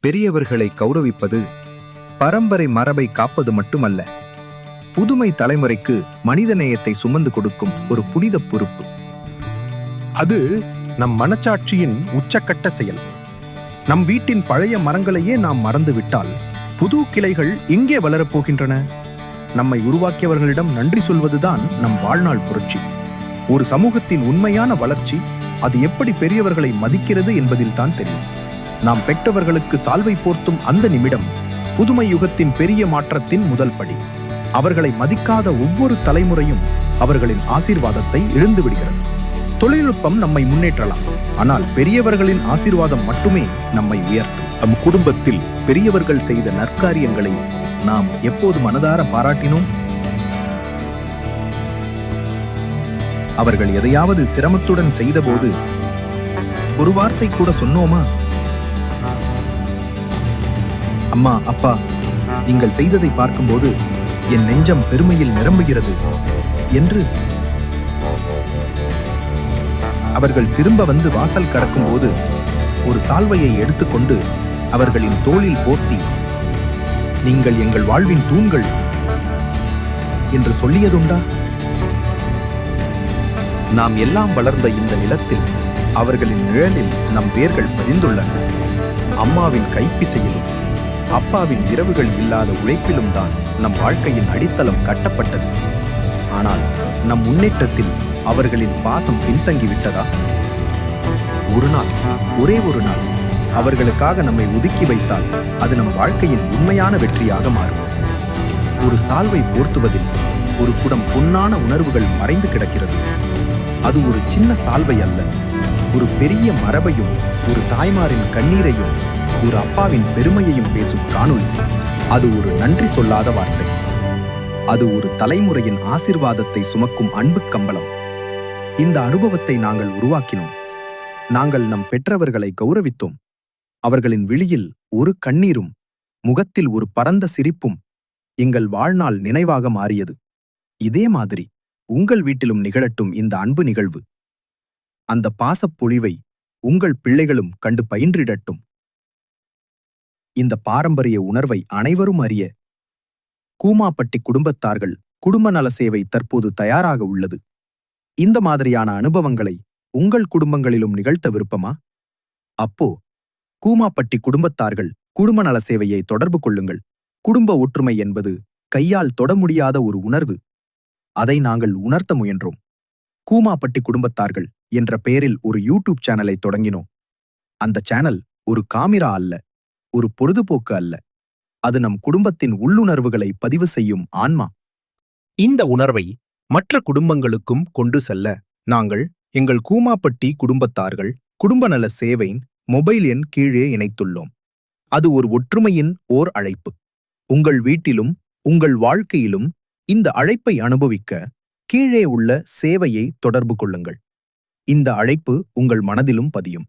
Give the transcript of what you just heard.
பெரியவர்களை கௌரவிப்பது பரம்பரை மரபை காப்பது மட்டுமல்ல புதுமை தலைமுறைக்கு மனிதநேயத்தை சுமந்து கொடுக்கும் ஒரு புனித பொறுப்பு. அது நம் மனச்சாட்சியின் உச்சக்கட்ட செயல். நம் வீட்டின் பழைய மரங்களையே நாம் மறந்துவிட்டால் புது கிளைகள் எங்கே வளரப் போகின்றன? நம்மை உருவாக்கியவர்களிடம் நன்றி சொல்வதுதான் நம் வாழ்நாள் புரட்சி. ஒரு சமூகத்தின் உண்மையான வளர்ச்சி அது எப்படி பெரியவர்களை மதிக்கிறது என்பதில்தான் தெரியும். நாம் பெற்றவர்களுக்கு சால்வை போர்த்தும் அந்த நிமிடம் புதுமை யுகத்தின் பெரிய மாற்றத்தின் முதல் படி. அவர்களை மதிக்காத ஒவ்வொரு தலைமுறையும் அவர்களின் ஆசீர்வாதத்தை இழந்து விடுகிறது. தொழில்நுட்பம் நம்மை முன்னேற்றலாம் ஆனால் பெரியவர்களின் ஆசீர்வாதம் மட்டுமே நம்மை உயர்த்தும். நம் குடும்பத்தில் பெரியவர்கள் செய்த நற்காரியங்களை நாம் எப்போது மனதார பாராட்டினோம்? அவர்கள் எதையாவது சிரமத்துடன் செய்தபோது ஒரு வார்த்தை கூட சொன்னோமா? அம்மா அப்பா நீங்கள் செய்ததை பார்க்கும்போது என் நெஞ்சம் பெருமையில் நிரம்புகிறது என்று. அவர்கள் திரும்ப வந்து வாசல் கடக்கும்போது ஒரு சால்வையை எடுத்துக்கொண்டு அவர்களின் தோளில் போர்த்தி நீங்கள் எங்கள் வாழ்வின் தூண்கள் என்று சொல்லியதுண்டா? நாம் எல்லாம் வளர்ந்த இந்த நிலத்தில் அவர்களின் நிழலில் நம் வேர்கள் பதிந்துள்ளன. அம்மாவின் கைப்பிசையிலும் அப்பாவின் இரவுகள் இல்லாத உழைப்பிலும் தான் நம் வாழ்க்கையின் அடித்தளம் கட்டப்பட்டது. ஆனால் நம் முன்னேற்றத்தில் அவர்களின் பாசம் பின்தங்கிவிட்டதா? ஒரு நாள் ஒரே ஒரு நாள் அவர்களுக்காக நம்மை ஒதுக்கி வைத்தால் அது நம் வாழ்க்கையின் உண்மையான வெற்றியாக மாறும். ஒரு சால்வை போர்த்துவதில் ஒரு குடம் பொன்னான உணர்வுகள் மறைந்து கிடக்கிறது. அது ஒரு சின்ன சால்வை அல்ல ஒரு பெரிய மரபையும் ஒரு தாய்மாரின் கண்ணீரையும் ஒரு அப்பாவின் பெருமையையும் பேசும் காணொலி அது ஒரு நன்றி சொல்லாத வார்த்தை. அது ஒரு தலைமுறையின் ஆசிர்வாதத்தை சுமக்கும் அன்பு கம்பளம். இந்த அனுபவத்தை நாங்கள் உருவாக்கினோம். நாங்கள் நம் பெற்றவர்களை கௌரவித்தோம். அவர்களின் விழியில் ஒரு கண்ணீரும் முகத்தில் ஒரு பரந்த சிரிப்பும் எங்கள் வாழ்நாள் நினைவாக மாறியது. இதே மாதிரி உங்கள் வீட்டிலும் நிகழட்டும் இந்த அன்பு நிகழ்வு. அந்த பாசப் பொழிவை உங்கள் பிள்ளைகளும் கண்டு பயின்றிடட்டும். இந்த பாரம்பரிய உணர்வை அனைவரும் அறிய கூமாப்பட்டி குடும்பத்தார்கள் குடும்ப நல சேவை தற்போது தயாராக உள்ளது. இந்த மாதிரியான அனுபவங்களை உங்கள் குடும்பங்களிலும் நிகழ்த்த விருப்பமா? அப்போ கூமாப்பட்டி குடும்பத்தார்கள் குடும்ப நல சேவையை தொடர்பு கொள்ளுங்கள். குடும்ப ஒற்றுமை என்பது கையால் தொட முடியாத ஒரு உணர்வு. அதை நாங்கள் உணர்த்த முயன்றோம். கூமாப்பட்டி குடும்பத்தார்கள் என்ற பெயரில் ஒரு யூடியூப் சேனலை தொடங்கினோம். அந்த சேனல் ஒரு காமிரா அல்ல. ஒரு பொழுதுபோக்கு அல்ல. அது நம் குடும்பத்தின் உள்ளுணர்வுகளை பதிவு செய்யும் ஆன்மா. இந்த உணர்வை மற்ற குடும்பங்களுக்கும் கொண்டு செல்ல நாங்கள் எங்கள் கூமாப்பட்டி குடும்பத்தார்கள் குடும்ப நல சேவையின் மொபைல் எண் கீழே இணைத்துள்ளோம். அது ஒரு ஒற்றுமையின் ஓர் அழைப்பு. உங்கள் வீட்டிலும் உங்கள் வாழ்க்கையிலும் இந்த அழைப்பை அனுபவிக்க கீழே உள்ள சேவையை தொடர்பு கொள்ளுங்கள். இந்த அழைப்பு உங்கள் மனதிலும் பதியும்.